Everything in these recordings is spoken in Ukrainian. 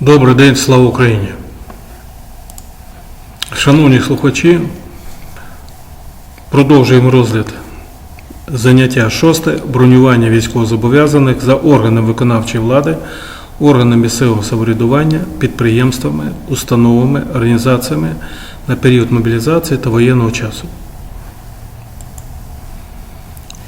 Добрий день, слава Україні. Шановні слухачі, продовжуємо розгляд заняття шосте бронювання військовозобов'язаних за органами виконавчої влади, органами місцевого самоврядування, підприємствами, установами, організаціями на період мобілізації та воєнного часу.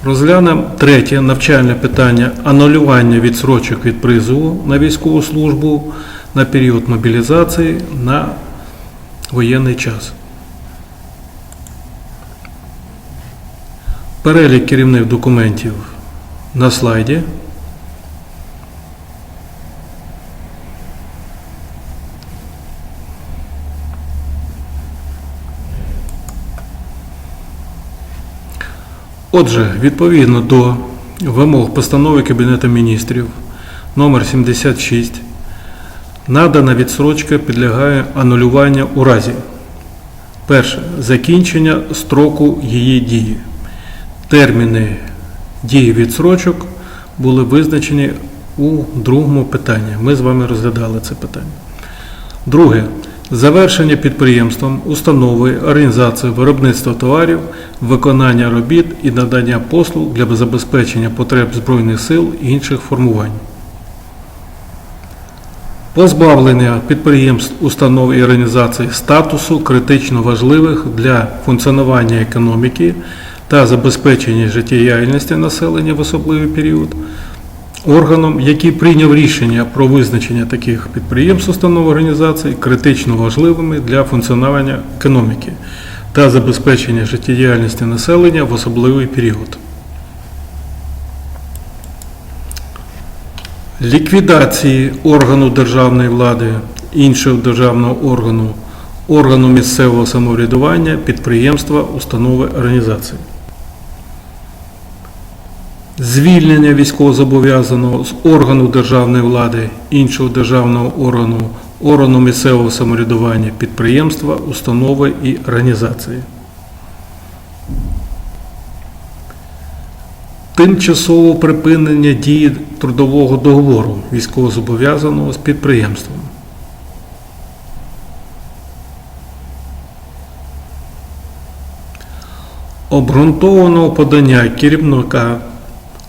Розглянемо третє навчальне питання анулювання відсрочок від призову на військову службу на період мобілізації на воєнний час. Перелік керівних документів на слайді. Отже, відповідно до вимог постанови Кабінету міністрів номер 76 надана відсрочка підлягає анулюванню у разі перше закінчення строку її дії. Терміни дії відсрочок були визначені у другому питанні. Ми з вами розглядали це питання. Друге. Завершення підприємством, установи, організації виробництва товарів, виконання робіт і надання послуг для забезпечення потреб Збройних сил і інших формувань. Позбавлення підприємств, установ і організацій статусу критично важливих для функціонування економіки та забезпечення життєдіяльності населення в особливий період. Органом, який прийняв рішення про визначення таких підприємств, установ організацій критично важливими для функціонування економіки та забезпечення життєдіяльності населення в особливий період. Ліквідації органу державної влади, іншого державного органу, органу місцевого самоврядування, підприємства, установи організації. Звільнення військовозобов'язаного з органу державної влади, іншого державного органу, органу місцевого самоврядування, підприємства, установи і організації. Тимчасове припинення дії трудового договору військовозобов'язаного з підприємством. Обґрунтованого подання керівника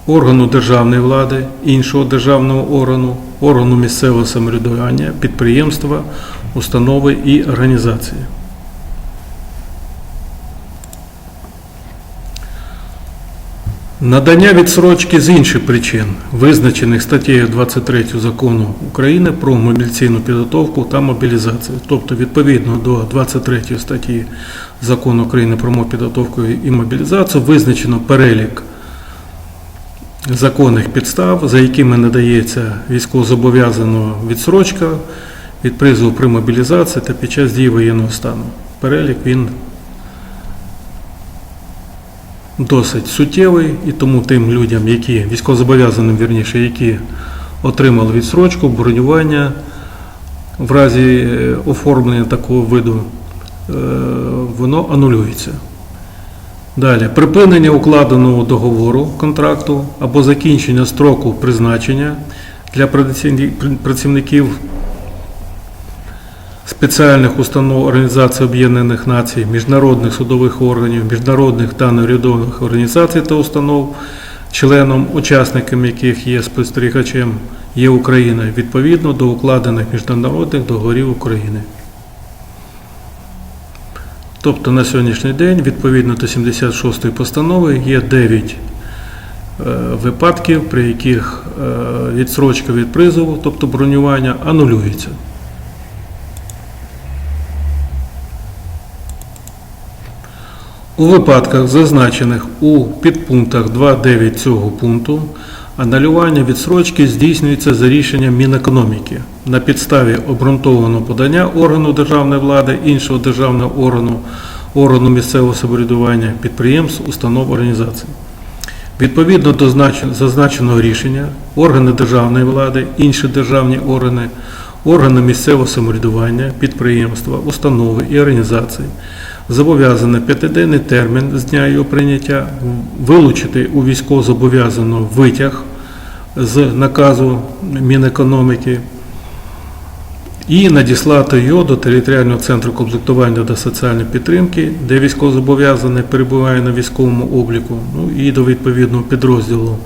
органу державної влади, іншого державного органу, органу місцевого самоврядування, підприємства, установи і організації. Надання відсрочки з інших причин, визначених статтею 23 закону України про мобілізаційну підготовку та мобілізацію. Тобто, відповідно до 23 статті закону України про підготовку і мобілізацію визначено перелік законних підстав, за якими надається військовозобов'язаного відсрочка від призову при мобілізації та під час дії воєнного стану. Перелік він досить суттєвий, і тому тим людям, які військовозобов'язаним, вірніше, які отримали відсрочку, бронювання в разі е, оформлення такого виду, е, воно анулюється. Далі, припинення укладеного договору контракту або закінчення строку призначення для працівників спеціальних установ Організації Об'єднаних Націй, міжнародних судових органів, міжнародних та неурядових організацій та установ, членом, учасником яких є спостерігачем, є Україна відповідно до укладених міжнародних договорів України. Тобто на сьогоднішній день, відповідно до 76 ї постанови, є 9 е, випадків, при яких е, відсрочка від призову, тобто бронювання, анулюється. У випадках, зазначених у підпунктах 2.9 цього пункту, анулювання відсрочки здійснюється за рішенням Мінекономіки на підставі обґрунтованого подання органу державної влади, іншого державного органу, органу місцевого самоврядування, підприємств, установ організацій. Відповідно до зазначеного рішення, органи державної влади, інші державні органи, органи місцевого самоврядування, підприємства, установи і організації зобов'язані п'ятиденний термін з дня його прийняття вилучити у військовозобов'язаного витяг з наказу Мінекономіки і надіслати його до територіального центру комплектування та соціальної підтримки, де військовозобов'язаний перебуває на військовому обліку, ну і до відповідного підрозділу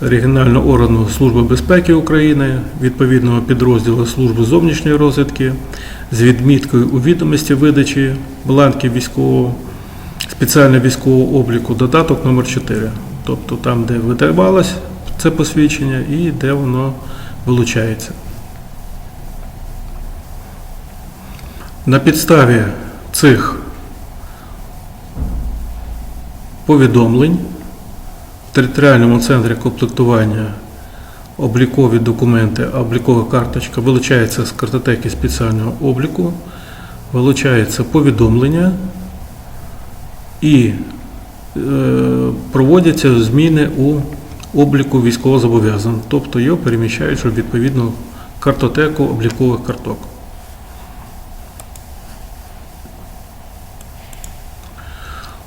регіонального органу Служби безпеки України, відповідного підрозділу Служби зовнішньої розвідки з відміткою у відомості видачі бланків військового спеціального військового обліку, додаток номер 4 тобто там, де видавалось це посвідчення і де воно вилучається. На підставі цих повідомлень в територіальному центрі комплектування облікові документи, облікова карточка вилучається з картотеки спеціального обліку, вилучається повідомлення і е, проводяться зміни у обліку військовозобов'язаних, тобто його переміщають в відповідну картотеку облікових карток.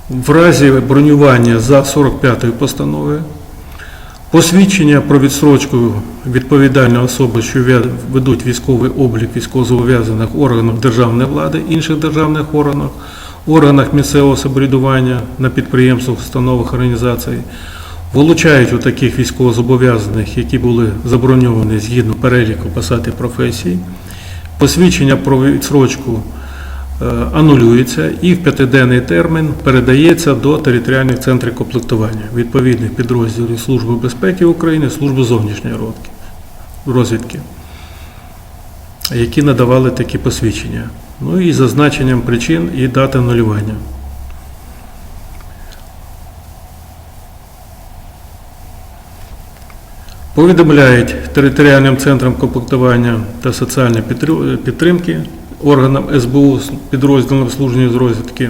В разі бронювання за 45-ю постановою посвідчення про відсрочку відповідальної особи, що ведуть військовий облік військовозобов'язаних органів державної влади, інших державних органах, органах місцевого самоврядування на підприємствах, установах організацій, вилучають у таких військовозобов'язаних, які були заброньовані згідно переліку посад і професій, посвідчення про відсрочку анулюється і в п'ятиденний термін передається до територіальних центрів комплектування відповідних підрозділів Служби безпеки України, Служби зовнішньої розвідки- розвідки, які надавали такі посвідчення. Ну і зазначенням причин і дати анулювання. Повідомляють територіальним центрам комплектування та соціальної підтримки органам СБУ, підрозділам служби з розвідки,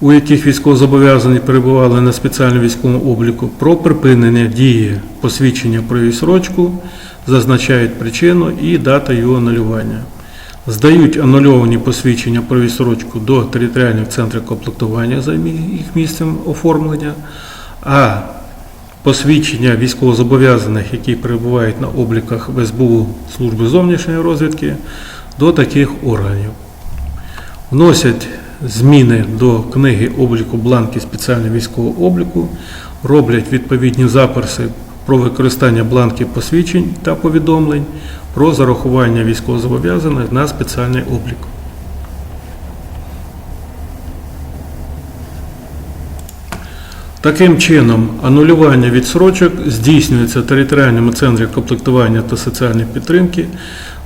у яких військовозобов'язані перебували на спеціальному військовому обліку, про припинення дії посвідчення про відсрочку, зазначають причину і дату його анулювання. Здають анульовані посвідчення про відсрочку до територіальних центрів комплектування за їх місцем оформлення, а посвідчення військовозобов'язаних, які перебувають на обліках в СБУ Служби зовнішньої розвідки, до таких органів. Вносять зміни до книги обліку бланки спеціального військового обліку, роблять відповідні записи про використання бланків посвідчень та повідомлень про зарахування військовозобов'язаних на спеціальний облік. Таким чином, анулювання відсрочок здійснюється в територіальному центрі комплектування та соціальної підтримки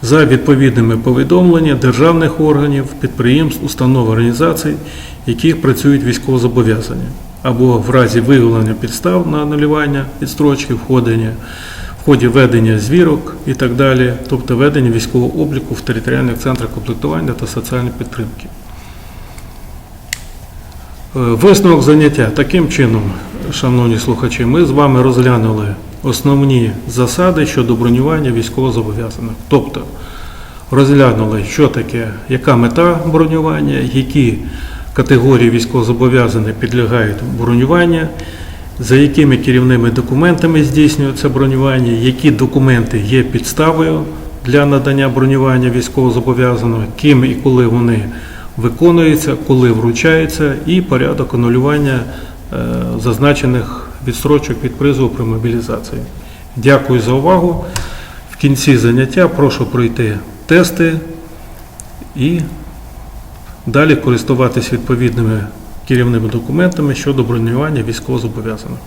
за відповідними повідомленнями державних органів, підприємств, установ, організацій, яких працюють військовозобов'язані, або в разі виявлення підстав на анулювання відстрочки, входення, в ході ведення звірок і так далі, тобто ведення військового обліку в територіальних центрах комплектування та соціальної підтримки. Е, Висновок заняття. Таким чином, шановні слухачі, ми з вами розглянули основні засади щодо бронювання військовозобов'язаних. Тобто розглянули, що таке, яка мета бронювання, які категорії військовозобов'язаних підлягають бронюванню, за якими керівними документами здійснюється бронювання, які документи є підставою для надання бронювання військовозобов'язаного, ким і коли вони виконуються, коли вручаються, і порядок анулювання е, зазначених відстрочок від призову при мобілізації. Дякую за увагу. В кінці заняття прошу пройти тести і далі користуватись відповідними керівними документами щодо бронювання військовозобов'язаних.